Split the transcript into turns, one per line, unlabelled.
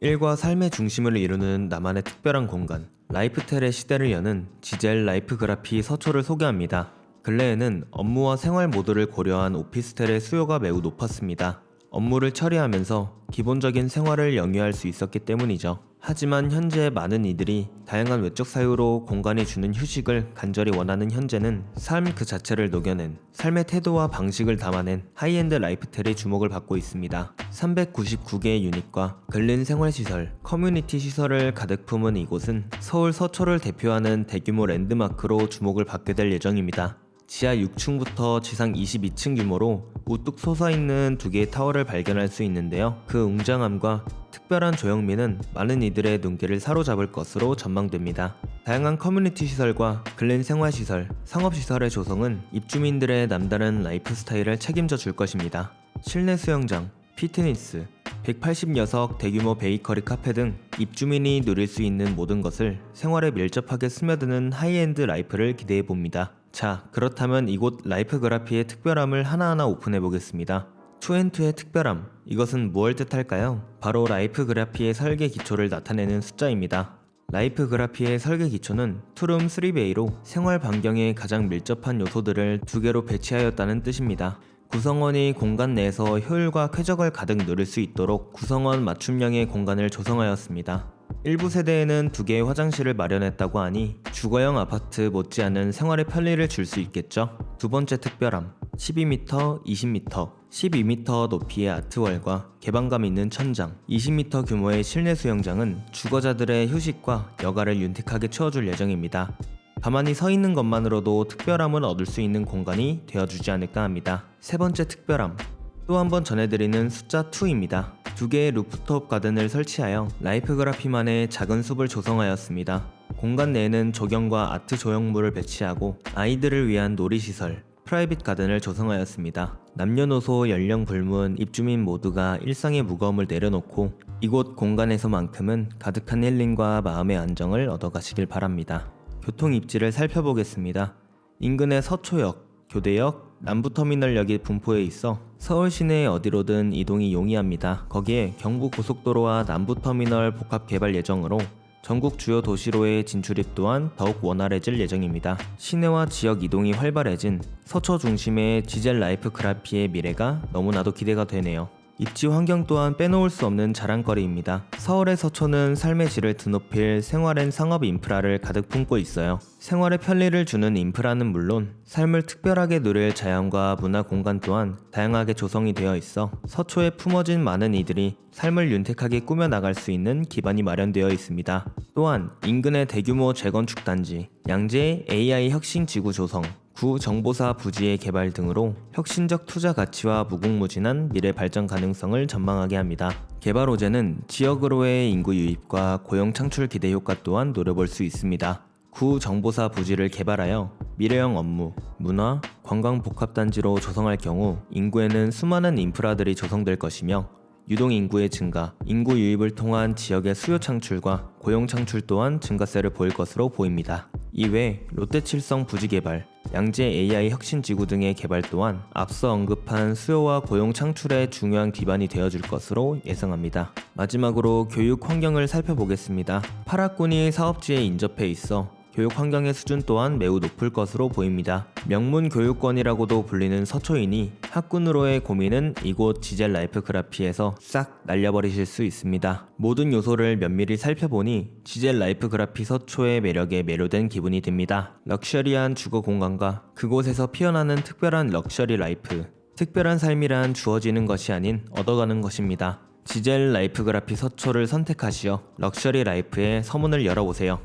일과 삶의 중심을 이루는 나만의 특별한 공간, 라이프텔의 시대를 여는 지젤 라이프그라피 서초를 소개합니다. 근래에는 업무와 생활 모두를 고려한 오피스텔의 수요가 매우 높았습니다. 업무를 처리하면서 기본적인 생활을 영위할 수 있었기 때문이죠. 하지만 현재 많은 이들이 다양한 외적 사유로 공간이 주는 휴식을 간절히 원하는 현재는 삶 그 자체를 녹여낸 삶의 태도와 방식을 담아낸 하이엔드 라이프텔이 주목을 받고 있습니다. 399개의 유닛과 근린 생활시설, 커뮤니티 시설을 가득 품은 이곳은 서울 서초를 대표하는 대규모 랜드마크로 주목을 받게 될 예정입니다. 지하 6층부터 지상 22층 규모로 우뚝 솟아있는 두 개의 타워를 발견할 수 있는데요. 그 웅장함과 특별한 조형미는 많은 이들의 눈길을 사로잡을 것으로 전망됩니다. 다양한 커뮤니티 시설과 근린 생활시설, 상업시설의 조성은 입주민들의 남다른 라이프 스타일을 책임져 줄 것입니다. 실내 수영장, 피트니스, 180녀석 대규모 베이커리 카페 등 입주민이 누릴 수 있는 모든 것을 생활에 밀접하게 스며드는 하이엔드 라이프를 기대해 봅니다. 자, 그렇다면 이곳 라이프 그라피의 특별함을 하나하나 오픈해 보겠습니다. 투엔투의 특별함, 이것은 무엇을 뜻할까요? 바로 라이프 그라피의 설계 기초를 나타내는 숫자입니다. 라이프 그라피의 설계 기초는 투룸 3베이로 생활 반경에 가장 밀접한 요소들을 두 개로 배치하였다는 뜻입니다. 구성원이 공간 내에서 효율과 쾌적을 가득 누릴 수 있도록 구성원 맞춤형의 공간을 조성하였습니다. 일부 세대에는 두 개의 화장실을 마련했다고 하니 주거형 아파트 못지않은 생활의 편리를 줄 수 있겠죠. 두 번째 특별함 12m, 20m, 12m 높이의 아트월과 개방감 있는 천장, 20m 규모의 실내 수영장은 주거자들의 휴식과 여가를 윤택하게 채워줄 예정입니다. 가만히 서 있는 것만으로도 특별함을 얻을 수 있는 공간이 되어주지 않을까 합니다. 세 번째 특별함. 또 한 번 전해드리는 숫자 2입니다. 두 개의 루프톱 가든을 설치하여 라이프 그라피만의 작은 숲을 조성하였습니다. 공간 내에는 조경과 아트 조형물을 배치하고 아이들을 위한 놀이시설, 프라이빗 가든을 조성하였습니다. 남녀노소 연령 불문 입주민 모두가 일상의 무거움을 내려놓고 이곳 공간에서만큼은 가득한 힐링과 마음의 안정을 얻어가시길 바랍니다. 교통 입지를 살펴보겠습니다. 인근의 서초역, 교대역, 남부터미널역이 분포해 있어 서울 시내 어디로든 이동이 용이합니다. 거기에 경부고속도로와 남부터미널 복합 개발 예정으로 전국 주요 도시로의 진출입 또한 더욱 원활해질 예정입니다. 시내와 지역 이동이 활발해진 서초 중심의 지젤 라이프 그라피의 미래가 너무나도 기대가 되네요. 입지 환경 또한 빼놓을 수 없는 자랑거리입니다. 서울의 서초는 삶의 질을 드높일 생활 앤 상업 인프라를 가득 품고 있어요. 생활의 편리를 주는 인프라는 물론 삶을 특별하게 누릴 자연과 문화 공간 또한 다양하게 조성이 되어 있어 서초에 품어진 많은 이들이 삶을 윤택하게 꾸며나갈 수 있는 기반이 마련되어 있습니다. 또한 인근의 대규모 재건축 단지, 양재 AI 혁신 지구 조성, 구 정보사 부지의 개발 등으로 혁신적 투자 가치와 무궁무진한 미래 발전 가능성을 전망하게 합니다. 개발 호재는 지역으로의 인구 유입과 고용 창출 기대 효과 또한 노려볼 수 있습니다. 구 정보사 부지를 개발하여 미래형 업무, 문화, 관광 복합단지로 조성할 경우 인구에는 수많은 인프라들이 조성될 것이며 유동 인구의 증가, 인구 유입을 통한 지역의 수요 창출과 고용 창출 또한 증가세를 보일 것으로 보입니다. 이외 롯데칠성 부지 개발, 양재 AI 혁신지구 등의 개발 또한 앞서 언급한 수요와 고용 창출에 중요한 기반이 되어줄 것으로 예상합니다. 마지막으로 교육 환경을 살펴보겠습니다. 파라군이 사업지에 인접해 있어 교육 환경의 수준 또한 매우 높을 것으로 보입니다. 명문 교육권이라고도 불리는 서초이니 학군으로의 고민은 이곳 지젤 라이프 그라피에서 싹 날려버리실 수 있습니다. 모든 요소를 면밀히 살펴보니 지젤 라이프 그라피 서초의 매력에 매료된 기분이 듭니다. 럭셔리한 주거 공간과 그곳에서 피어나는 특별한 럭셔리 라이프. 특별한 삶이란 주어지는 것이 아닌 얻어가는 것입니다. 지젤 라이프 그라피 서초를 선택하시어 럭셔리 라이프의 서문을 열어보세요.